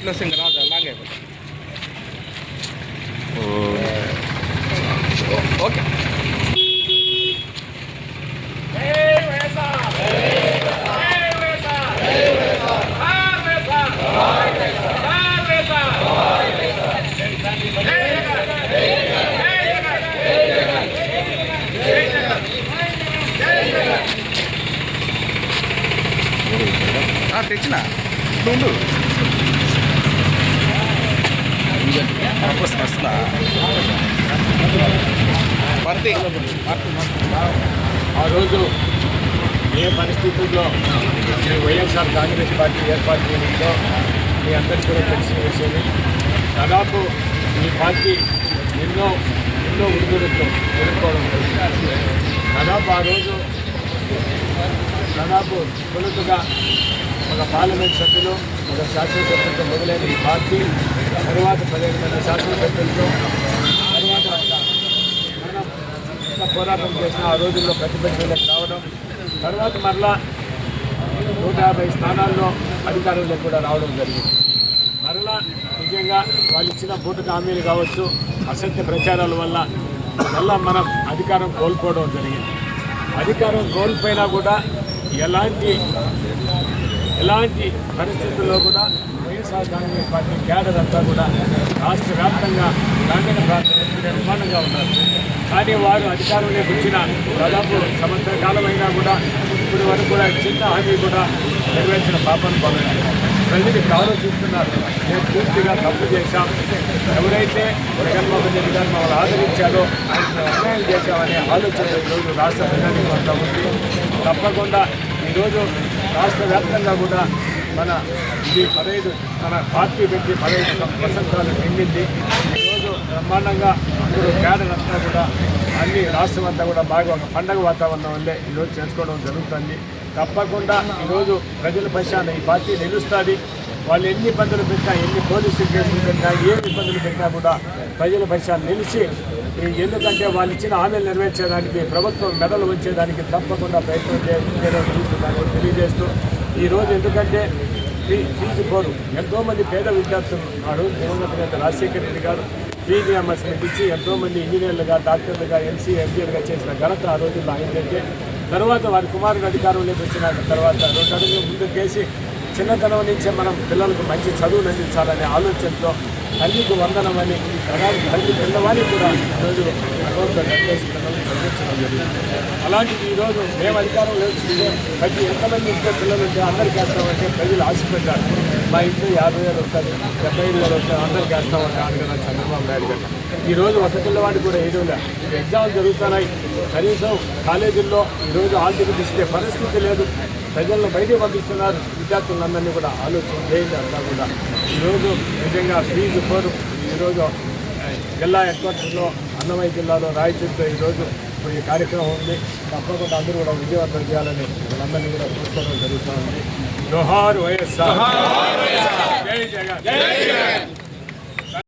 ఇట్లా వస్తే ఇంకా రాదు లాంగ్ అయిపోతుంది ఓకే ఆ, తెచ్చిన ఉండు వస్తున్నా వస్తున్నా భర్తీ ఆ రోజు ఏ పరిస్థితుల్లో ఈ వైఎస్ఆర్ కాంగ్రెస్ పార్టీ ఏర్పాటు చేయడంతో మీ అందరికీ కూడా తెలిసిన విషయమే. దాదాపు ఈ పార్టీ ఎన్నో ఎన్నో ఉడుగుడుతో ఎదుర్కోవడం జరిగింది. దాదాపు ఆ రోజు దాదాపు తొలుతుగా ఒక పార్లమెంట్ సభ్యులు ఒక శాసనసభ్యులతో మొదలైన ఈ పార్టీ తర్వాత పదిహేను మంది శాసనసభ్యులతో తర్వాత మనం పోరాటం చేసిన ఆ రోజుల్లో ప్రతిపక్షంలోకి రావడం తర్వాత మరలా నూట యాభై స్థానాల్లో అధికారంలో కూడా రావడం జరిగింది. మరలా నిజంగా వాళ్ళు ఇచ్చిన బూటక హామీలు కావచ్చు అసత్య ప్రచారాల వల్ల మళ్ళా మనం అధికారం కోల్పోవడం జరిగింది. అధికారం కోల్పోయినా కూడా ఎలాంటి ఎలాంటి పరిస్థితుల్లో కూడా వైఎస్ఆర్ కాంగ్రెస్ పార్టీ క్యాడర్ అంతా కూడా రాష్ట్ర వ్యాప్తంగా గ్రామీణ ప్రాంతాలకు నిర్మాణంగా ఉన్నారు. కానీ వారు అధికారంలోకి వచ్చిన దాదాపు సంవత్సర కాలం అయినా కూడా ఇప్పటి వరకు కూడా చిన్న హామీ కూడా నెరవేర్చిన పాపను పొందారు ప్రజలు ఇప్పుడు ఆలోచిస్తున్నారు. మేము పూర్తిగా తప్పు చేశాం. ఎవరైతే జగన్మోహన్ రెడ్డి గారు మమ్మల్ని ఆదరించారో ఆయన అన్యాయం చేశామనే ఆలోచన ఈరోజు రాష్ట్ర ప్రజానికి అంతా ఉంది. తప్పకుండా ఈరోజు రాష్ట్ర వ్యాప్తంగా కూడా మన ఇది పదహైదు మన పార్టీ పెట్టి పదహైదు వసంతాలు నిండింది. ఈరోజు బ్రహ్మాండంగా అందరూ క్యాడర్ అంతా కూడా అన్ని రాష్ట్రం అంతా కూడా బాగా ఒక పండగ వాతావరణం వల్లే ఈరోజు చేసుకోవడం జరుగుతుంది. తప్పకుండా ఈరోజు ప్రజల పక్షాన ఈ పార్టీ నిలుస్తుంది. వాళ్ళు ఎన్ని ఇబ్బందులు పెట్టినా ఎన్ని పోలీసు కేసులు పెట్టినా ఏ ఇబ్బందులు పెట్టినా కూడా ప్రజల పక్షాన్ని నిలిచి ఎందుకంటే వాళ్ళు ఇచ్చిన హామీలు నెరవేర్చేదానికి ప్రభుత్వం మెడలు వచ్చేదానికి తప్పకుండా ప్రయత్నం చేయడం జరుగుతుందని తెలియజేస్తూ ఈరోజు ఎందుకంటే ఫీ ఫీజు కోరు. ఎంతోమంది పేద విద్యార్థులు ఉన్నాడు దివంగత నేత రాజశేఖర రెడ్డి గారు ఫీజు అమర్స్మెంట్ ఇచ్చి ఎంతోమంది ఇంజనీర్లుగా డాక్టర్లుగా ఎంసీ ఎంబీఏలుగా చేసిన ఘనత ఆ రోజుల్లో ఆయనకంటే తర్వాత వారి కుమారుడు అధికారంలోకి వచ్చిన తర్వాత రెండు అడుగులు ముందుకేసి చిన్నతనం నుంచే మనం పిల్లలకు మంచి చదువులు అందించాలనే ఆలోచనతో తల్లికి వందనమని ప్రధాని తల్లి పిల్లవాడిని కూడా ఈరోజు భగవంతుడు నెట్టేసి చదివించడం జరిగింది. అలాంటిది ఈరోజు మేము అధికారం లేదు ప్రతి ఎంతమంది ఇంట్లో పిల్లలు ఉంటే అందరికీ వేస్తామంటే ప్రజలు ఆశపడ్డారు మా ఇంట్లో యాభై వేలు వస్తుంది డెబ్బై ఐదు వేలు వస్తుంది అందరికి వేస్తామంటే అందుకని చంద్రబాబు నాయుడు గారు. ఈరోజు ఒక పిల్లవాడికి కూడా ఏదో ఎగ్జామ్లు జరుగుతున్నాయి. కనీసం కాలేజీల్లో ఈరోజు ఆర్థిక ఇస్తే పరిస్థితి లేదు. ప్రజలను బయటకు పంపిస్తున్నారు. విద్యార్థులందరినీ కూడా ఆలోచన చేయండి అంతా కూడా. ఈరోజు నిజంగా ఫీజు కోరు. ఈరోజు జిల్లా హెడ్క్వార్టర్లో అన్నమయ్య జిల్లాలో రాయచూరులో ఈరోజు ఈ కార్యక్రమం ఉంది. తప్పకుండా అందరూ కూడా విజయవంతం చేయాలని వాళ్ళందరినీ కూడా చూసుకోవడం జరుగుతుంది. జోహార్ వైఎస్ఆర్ జై జగన్